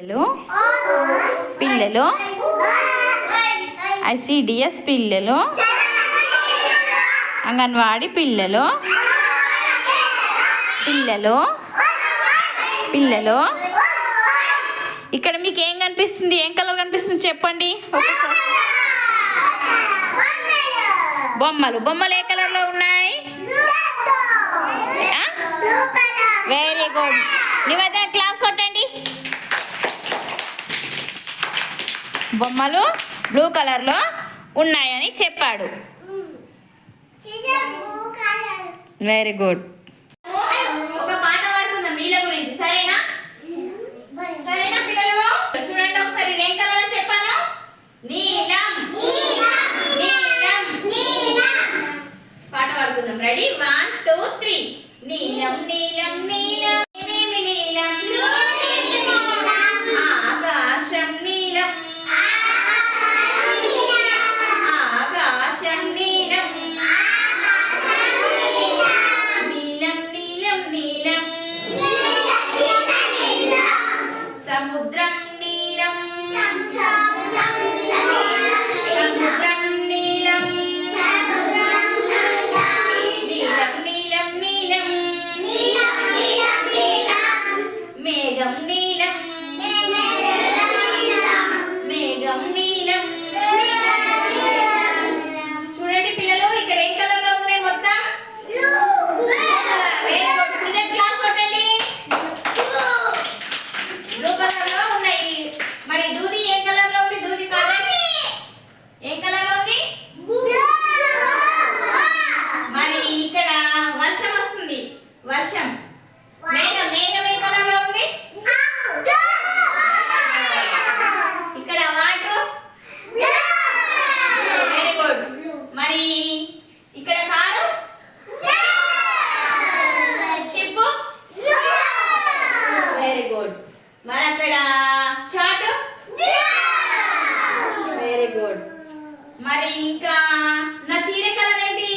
పిల్లలు? పిల్లలు? ఐసిడిఎస్ పిల్లలు? అంగన్వాడి పిల్లలు? పిల్లలు? పిల్లలు? ఇక్కడ మీకు ఏం కనిపిస్తుంది? ఏం కలర్ కనిపిస్తుంది? చెప్పండి. బొమ్మలు. బొమ్మలు ఏ కలర్లో ఉన్నాయి? Very good. నివేదన బొమ్మలు బ్లూ కలర్లో ఉన్నాయని చెప్పాడు. వెరీ గుడ్ ఒక పాట పాడుకుందాం నీళ్ళ గురించి. సరేనా? సరేనా పిల్లలు? చూడండి ఒకసారి ఇదేం కలర్ చెప్పాను? నీలం. నీలం. పాట పాడుకుందాం. రెడీ వన్ టూ త్రీ నీలం నీలం నీలం. ಗಮನಿ మరి అక్కడ వెరీ గుడ్ మరి ఇంకా నా చీర కలర్ ఏంటి?